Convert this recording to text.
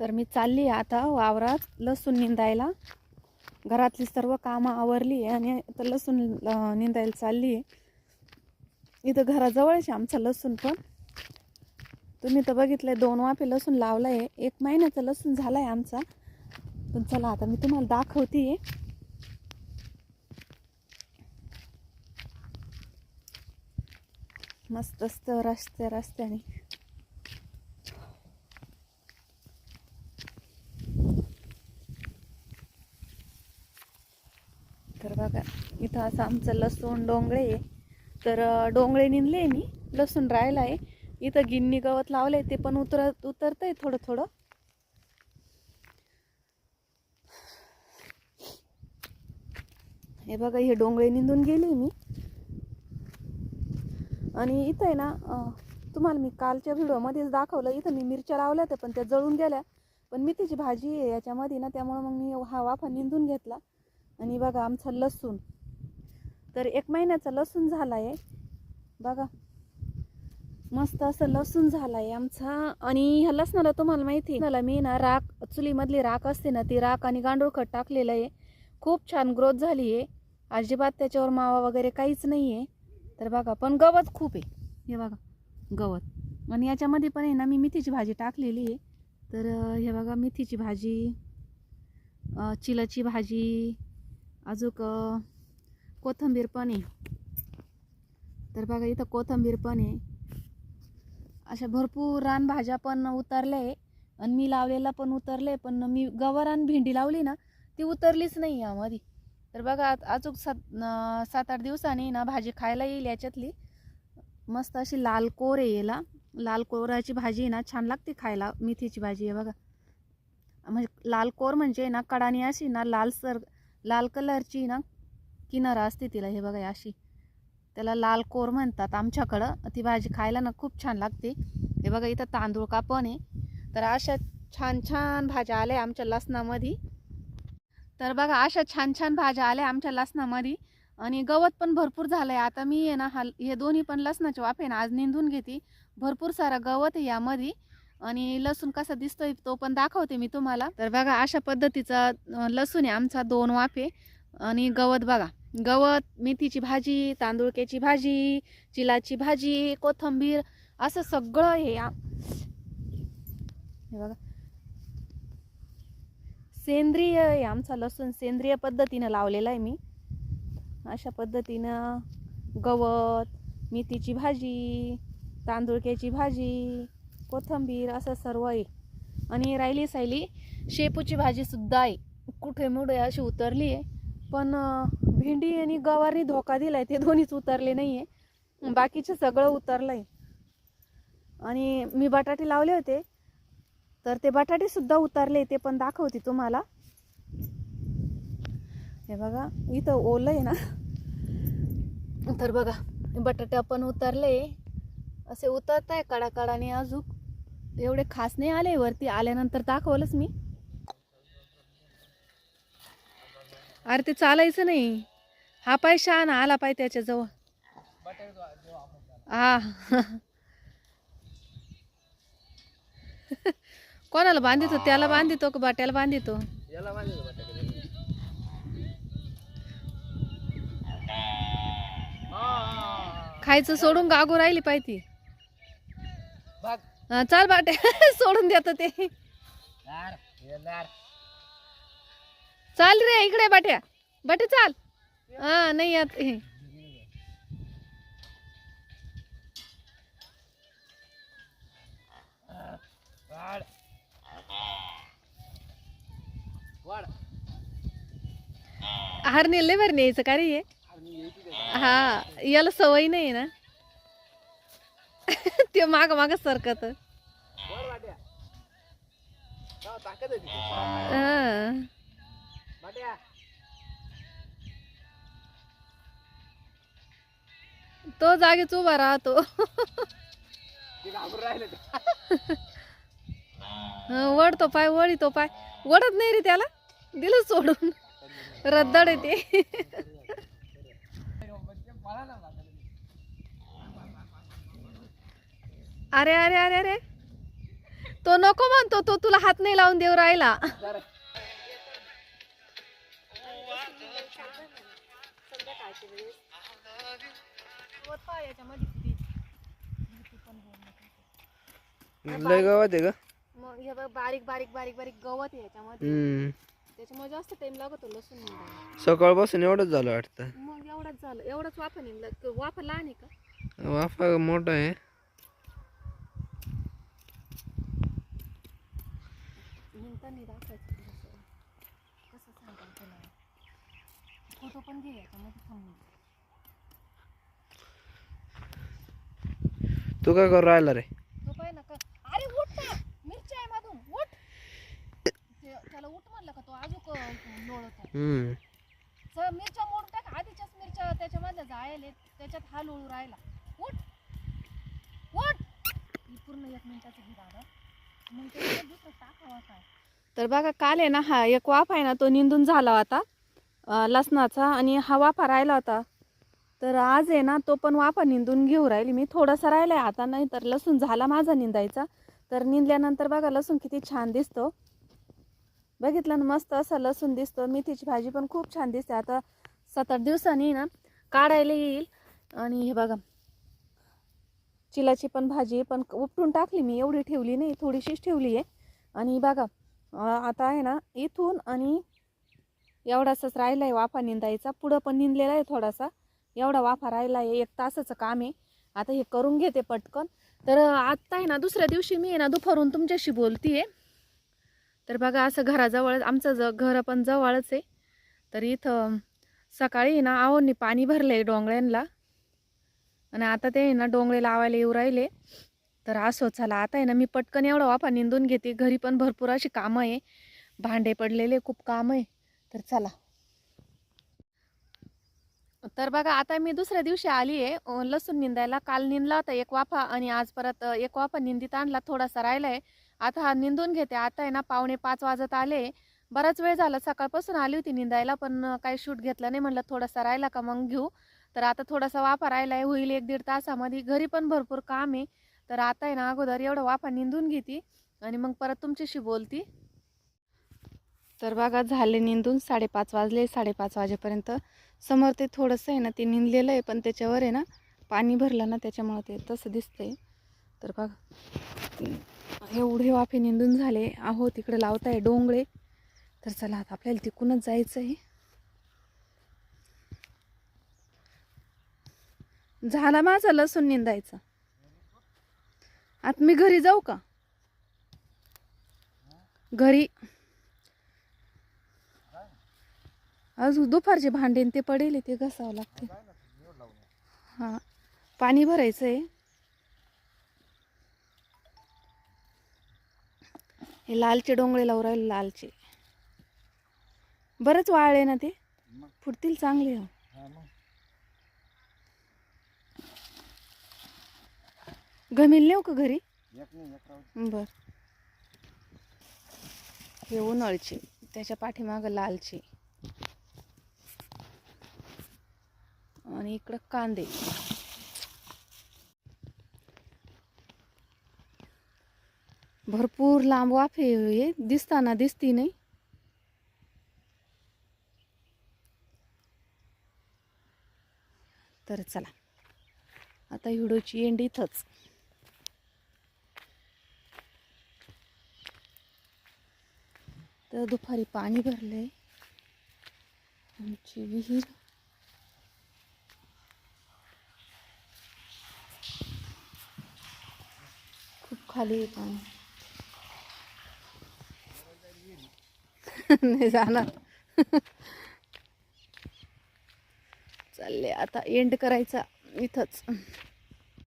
तर मी चालली आहे आता वावरात लसूण निंदायला. घरातली सर्व कामं आवरली आहे आणि आता लसूण निंदायला चालली. आहे इथं घराजवळच आहे आमचा लसूण पण. तुम्ही तर बघितलंय दोन वाफे लसूण लावलं आहे एक महिन्याचा लसूण झाला आहे आमचा. पण चला आता मी तुम्हाला दाखवते. मस्त असतं रस्त्या रस्त्याने तर बघा इथं असं आमचं लसूण डोंगळे आहे. तर डोंगळे निनले मी लसूण राहिला आहे. इथं गिन्नी गवत लावलंय ते पण उतरत उतरतंय थोडं थोडं हे बघा हे डोंगळे निंदून गेली मी. आणि इथं आहे ना तुम्हाला मी कालच्या व्हिडिओमध्येच दाखवलं इथं मी मिरच्या लावल्या होत्या पण त्या जळून गेल्या. पण मेथीची भाजी आहे याच्यामध्ये ना त्यामुळे मग मी हा वाफा निंदून घेतला. आणि बघा आमचा लसूण. तर एक महिन्याचा लसूण झाला आहे बघा मस्त असं लसूण झाला आहे आमचा. आणि ह्या लसणाला तुम्हाला माहिती आहे, मला मी ना राख चुलीमधली राख असते ना ती राख आणि गांडूळ खत टाकलेलं आहे. खूप छान ग्रोथ झाली आहे. अजिबात त्याच्यावर मावा वगैरे काहीच नाही आहे. तर बघा पण गवत खूप आहे. हे बघा गवत. आणि याच्यामध्ये पण आहे ना मी मेथीची भाजी टाकलेली आहे. तर हे बघा मेथीची भाजी चिलाची भाजी अजूक कोथंबीर कोथिंबीर पण आहे. तर बघा इथं कोथिंबीर पण आहे. अशा भरपूर रानभाज्या पण उतरल्या आहे. आणि मी लावलेला पण उतरले पण मी गवारान भेंडी लावली ना ती उतरलीच नाही यामध्ये. तर बघा अचूक सात सात आठ दिवसांनी ना भाजी खायला येईल याच्यातली. मस्त अशी लाल कोर आहे याला. लाल कोराची भाजी आहे ना छान लागते खायला. मेथीची भाजी आहे बघा. म्हणजे लाल कोर म्हणजे ना कडानी अशी ना लालसर लाल कलरची ना किनारा असते तिला हे बघा अशी. त्याला लाल कोर म्हणतात आमच्याकडं. ती भाजी खायला ना खूप छान लागते. हे बघा इथं तांदूळ का पण आहे. तर अशा छान छान भाज्या आल्या आमच्या लसणामध्ये. तर बघा अशा छान छान भाज्या आल्या आमच्या लसणामध्ये. आणि गवत पण भरपूर झालं आहे आता मी आहे ना हा हे दोन्ही पण लसणाचे वाफे ना आज निंदून घेते. भरपूर सारा गवत आहे यामध्ये. आणि लसूण कसा दिसतोय तो पण दाखवते मी तुम्हाला. तर बघा अशा पद्धतीचा लसूण आहे आमचा दोन वाफे. आणि गवत बघा गवत मेथीची भाजी तांदूळक्याची भाजी चिलाची भाजी कोथंबीर असं सगळं हे हे बघा. सेंद्रिय आहे आमचा लसूण सेंद्रिय पद्धतीनं लावलेला आहे मी. अशा पद्धतीनं गवत मेथीची भाजी तांदूळक्याची भाजी कोथंबीर असं सर्व आहे. आणि राहिली सायली शेपूची भाजीसुद्धा आहे. कुठे मुठे अशी उतरली आहे. पण भेंडी आणि गवारनी धोका दिलाय ते दोन्हीच उतरले नाही आहे बाकीचे सगळं उतरलं आहे आणि मी बटाटे लावले होते. तर ते बटाटेसुद्धा उतरले ते पण दाखवते तुम्हाला. हे बघा इथं ओलं आहे ना. तर बघा बटाटे पण उतरले. असे उतरत आहे कडाकडाने अजून. एवढे खास नाही आले वरती आल्यानंतर दाखवलंच मी. अरे ते चालायचं नाही. हा पाय शहाणा आला पाय त्याच्याजवळ. हा कोणाला बांधितो? त्याला बांधितो का बाट्याला बांधितो? खायचं सोडून गागू राहिली पाहिजे हा, चाल बाटे. सोडून देतो ते. चाल रे इकडे बाट्या. बाटे चाल. हा नाही यात. हे. आहार नेले बरं न्यायचं का रे हे? हा याला सवय नाही ना? ते माग माग सरकत. तो जागीच उभा राहतो. वडतो पाय वळी तो पाय. वडत नाही रे त्याला. दिलं सोडून. रद्दड आहे ते पळा ना वाट्याला. अरे अरे अरे अरे. तो नको म्हणतो तो तुला हात नाही लावून देऊ राहिला. लय गावात आहे का मग हे बघ बारीक बारीक बारीक बारीक गवत आहे याच्यामध्ये. हम्म. त्याच्यामुळे जास्त टाइम लागतो लसूण निघायला. सकाळपासून एवढंच झालं वाटतं. मग एवढंच झालं. एवढंच वाफा निघलं. वाफा लहान आहे का? वाफा मोठा आहे. दाखवायचं. कसं तुला? फोटो पण थांबून तू काय करू राहिला रे? तो पाय ना का? अरे उठ ना! मिरची आहे मधून उठ! ते- त्याला उठ म्हणलं का तो अजून लोळत आहे. मिरच्या मोडून टाक आधीच्याच मिरच्या त्याच्यामधल्या जायले त्याच्यात हा लोळू राहिला. उठ! उठ! पूर्ण एक मिनिटाचं घे दादा मग त्याच्यात दुसरं टाकावा काय? तर बघा काल आहे ना हा एक वाफ आहे ना तो निंदून झाला होता लसणाचा आणि हा वाफा राहिला होता. तर आज आहे ना तो पण वाफा निंदून घेऊ राहिली. मी थोडासा राहिला आहे आता नाही तर लसूण झाला माझा निंदायचा. तर निंदल्यानंतर बघा लसूण किती छान दिसतो. बघितलं ना मस्त असा लसूण दिसतो. मेथीची भाजी पण खूप छान दिसते. आता सात आठ दिवसांनी ना काढायला येईल. आणि हे बघा चिलाची पण भाजी पण उपटून टाकली मी. एवढी ठेवली नाही थोडीशीच ठेवली आहे. आणि बघा आता आहे ना इथून आणि एवढासाच राहिला आहे वाफा निंदायचा. पुढं पण निंदलेला आहे थोडासा. एवढा वाफा राहिला आहे एक तासाचं काम आहे. आता हे करून घेते पटकन. तर आत्ता आहे ना दुसऱ्या दिवशी मी आहे ना दुपारून तुमच्याशी बोलतीये. तर बघा असं घराजवळच आमचं ज घर पण जवळच आहे. तर इथं सकाळी आहे ना आवडणी पाणी भरलं आहे डोंगळ्यांना आणि आता ते आहे ना डोंगळे लावायला येऊ राहिले. तर असो चला आता आहे ना मी पटकन एवढा वाफा निंदून घेते. घरी पण भरपूर अशी कामं आहे. भांडे पडलेले खूप कामं आहे. तर चला. तर बघा आता मी दुसऱ्या दिवशी आली आहे. लसूण निंदायला. काल निंदला होता एक वाफा आणि आज परत एक वाफा निंदीत आणला. थोडासा राहिला आहे आता हा निंदून घेते. आता आहे ना पावणे पाच वाजत आले. बराच वेळ झाला. सकाळपासून आली होती निंदायला पण काही शूट घेतला नाही. म्हणलं थोडासा राहिला का मग घेऊ. तर आता थोडासा वाफा राहिला आहे होईल एक दीड तासामध्ये. घरी पण भरपूर काम आहे. तर आता आहे ना अगोदर एवढं वाफा निंदून घेते आणि मग परत तुमच्याशी बोलती. तर बघा झाले निंदून साडेपाच वाजले साडेपाच वाजेपर्यंत. समोर ते थोडंसं आहे ना ते निंदलेलं आहे पण त्याच्यावर आहे ना पाणी भरलं ना त्याच्यामुळं ते तसं दिसतंय. तर बघा एवढे वाफे निंदून झाले. आहो तिकडे लावताय डोंगळे. तर चला आता आपल्याला तिकूनच जायचं आहे. झाला माझा लसूण निंदायचा. आता मी घरी जाऊ का? घरी. अजून दुपारचे भांडे ते पडेल ते घसावं लागते. हां. पाणी भरायचं आहे हे लालचे डोंगळे लावून राहिले लालचे. बरंच वाळले ना ते. फुटतील चांगले. हो हा मग घमील नेऊ का घरी? नाही बर. हे उन्हाळचे त्याच्या पाठीमागं लालचे. आणि इकडं कांदे. भरपूर लांब वाफे हे दिसताना दिसती नाही. तर चला. आता व्हिडिओची एंड इथंच. तर दुपारी पाणी भरले आमची विहीर. खूप खाली आहे पाणी. नाही जाणार. चालले आता एंड करायचा इथंच.